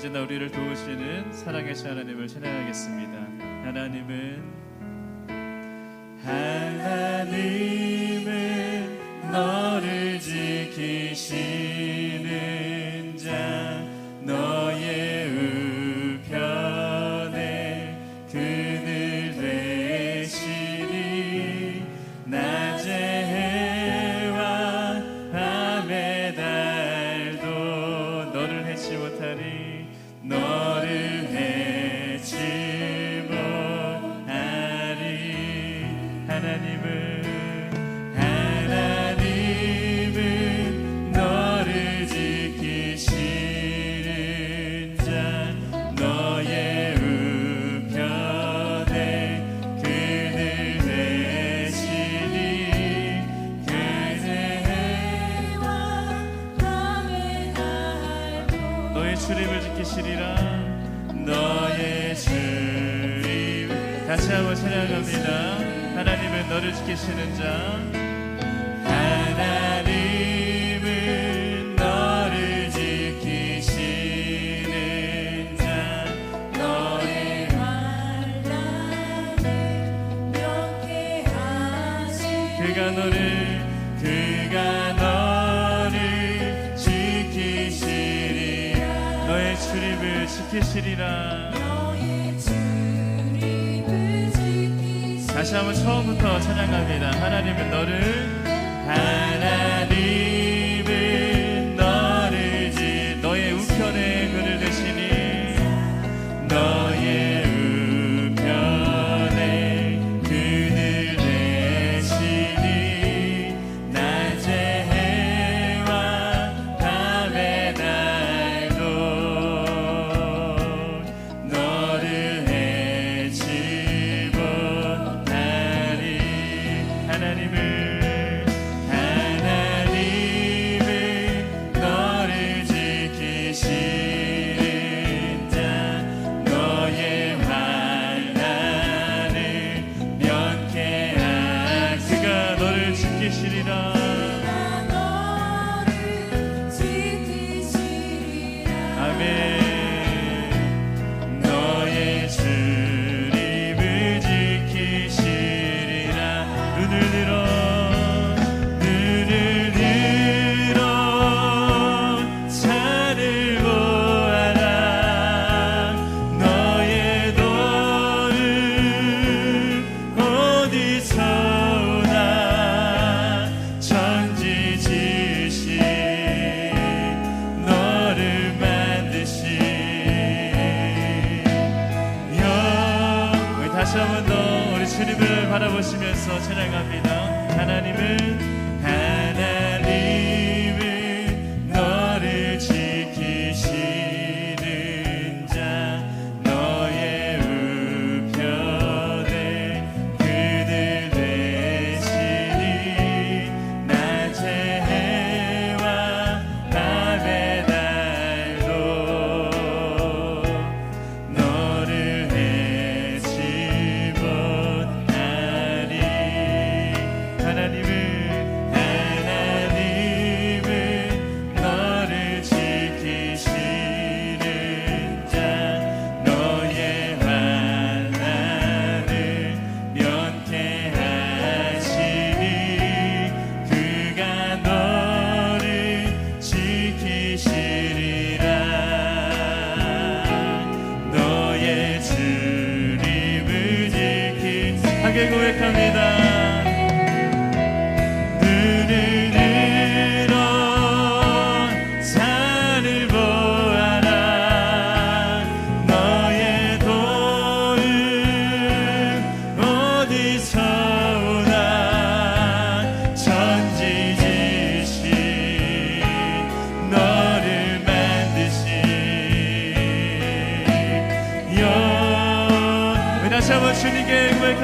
언제나 우리를 도우시는 사랑의 하나님을 찬양하겠습니다. 하나님은 하나님은 너를 지키시는 자 너의 우편에 그늘 되시니 낮에 해와 밤에 달도 너를 해치 못하리 너를 해치고 하리. 하나님을 주님을 지키시리라. 너의 주님. 다시 한번 찬양합니다. 하나님은 너를 지키시는 자. 지키시리라. 다시 한번 처음부터 찬양합니다. 하나님은 너를 바라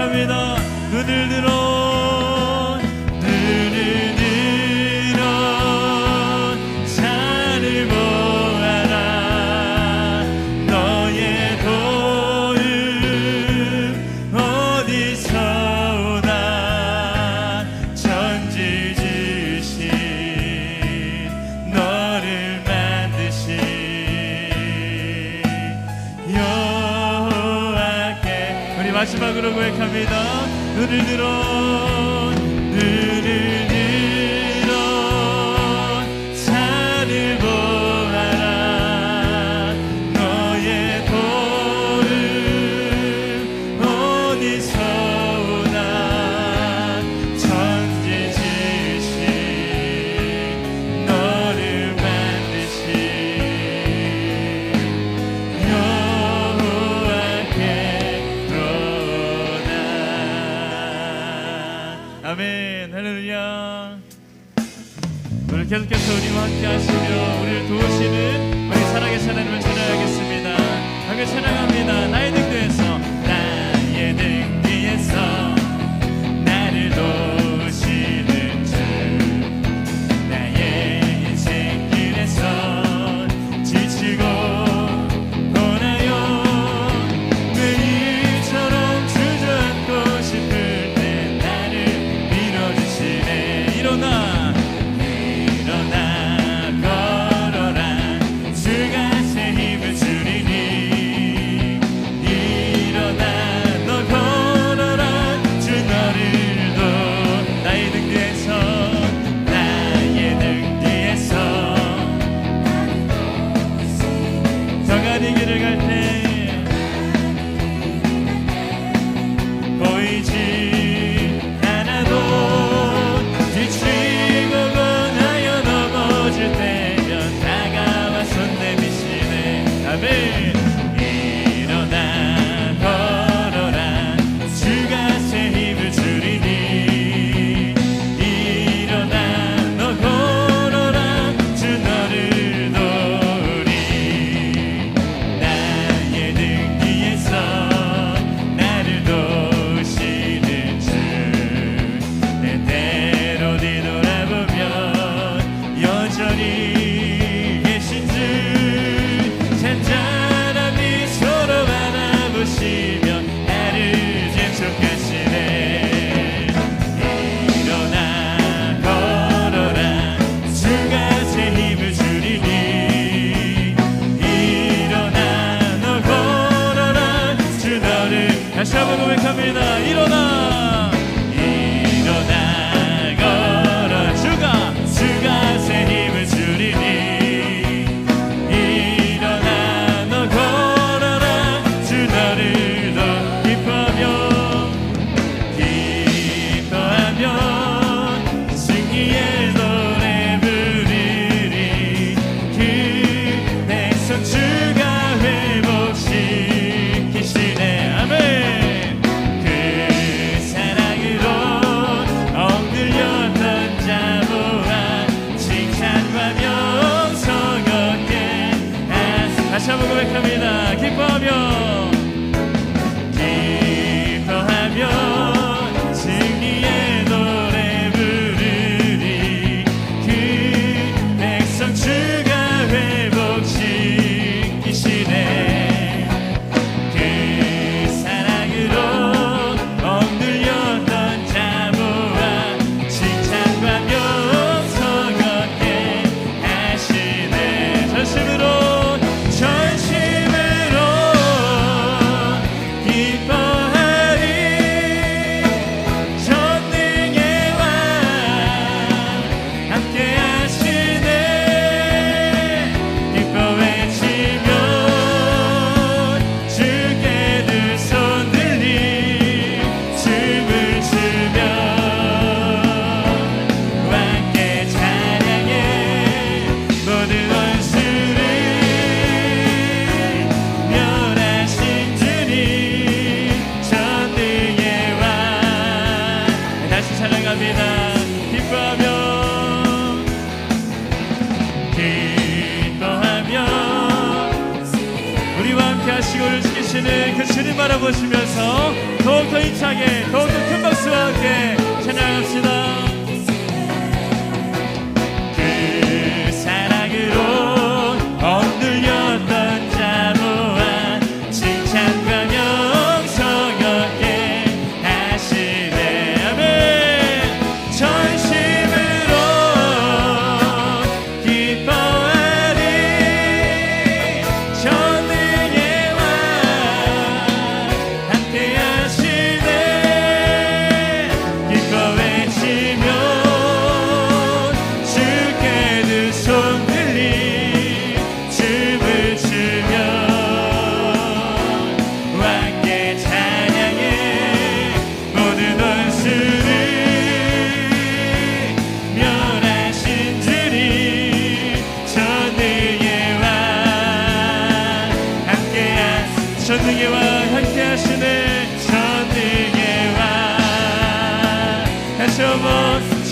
축복합니다. 눈을 들어 아멘. 할렐루야. 오늘 계속해서 우리와 함께 하시며 우리를 도우시는 우리 살아계신 하나님을 찬양하겠습니다. 함께 찬양합니다. 나의 Jesus. 잡으고 고백합니다. 일어나! 찬양합니다. 기뻐하며 기뻐하며. 우리와 함께 하시고 우리를 지키시는 그 주님 바라보시면서 더욱더 힘차게 더욱더 큰 박수와 함께 찬양합시다.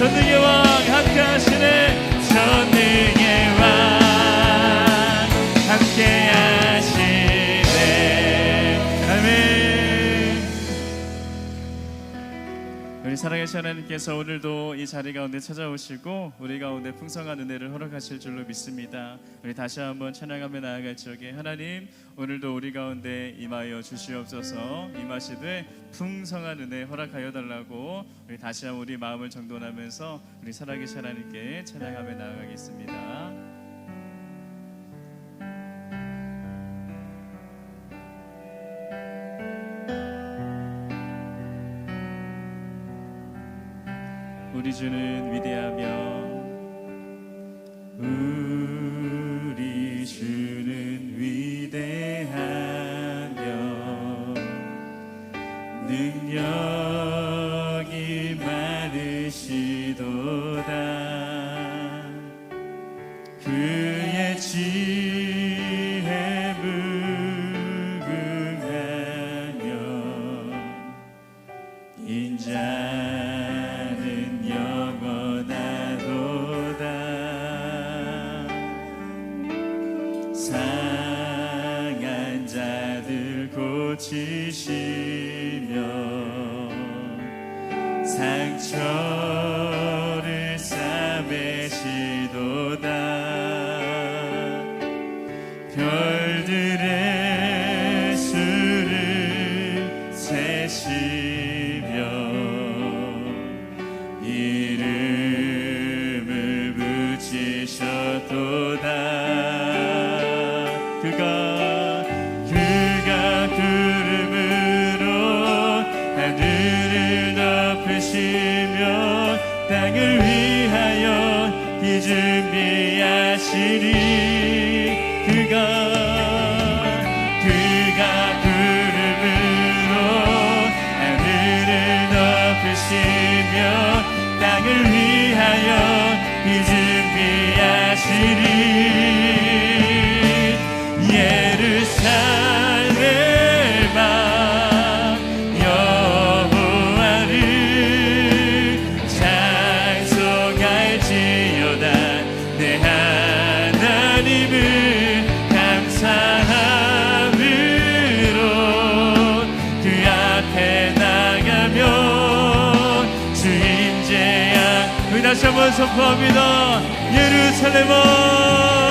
한번 우리 살아계신 하나님께서 오늘도 이 자리 가운데 찾아오시고 우리 가운데 풍성한 은혜를 허락하실 줄로 믿습니다. 우리 다시 한번 찬양하며 나아갈 적에 하나님 오늘도 우리 가운데 임하여 주시옵소서 임하시되 풍성한 은혜 허락하여 달라고 우리 다시 한번 우리 마음을 정돈하면서 우리 살아계신 하나님께 찬양하며 나아가겠습니다. 우리 주는 위대하며 우리 주는 위대하며 능력이 많으시도다. 그의 지 하늘을 덮으시며 땅을 위하여 이 준비하시리. 그가 그가 구름으로 하늘을 덮으시며 땅을 위하여 이 준비하시리 선포합니다. 예루살렘아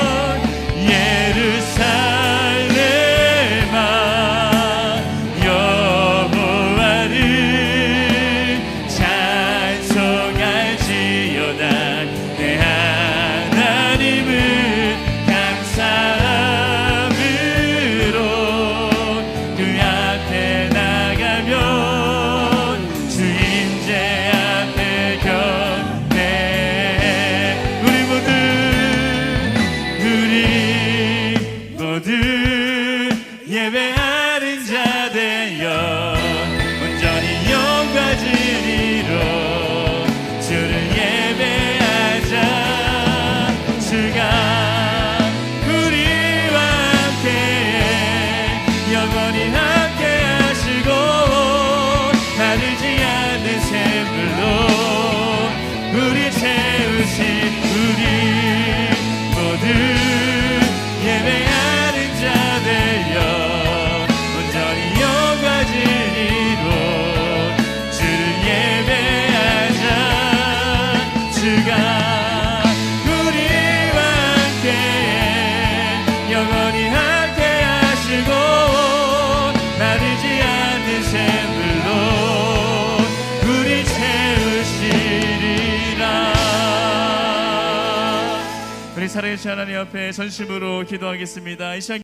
살아계신 하나님 앞에 전심으로 기도하겠습니다. 이 시간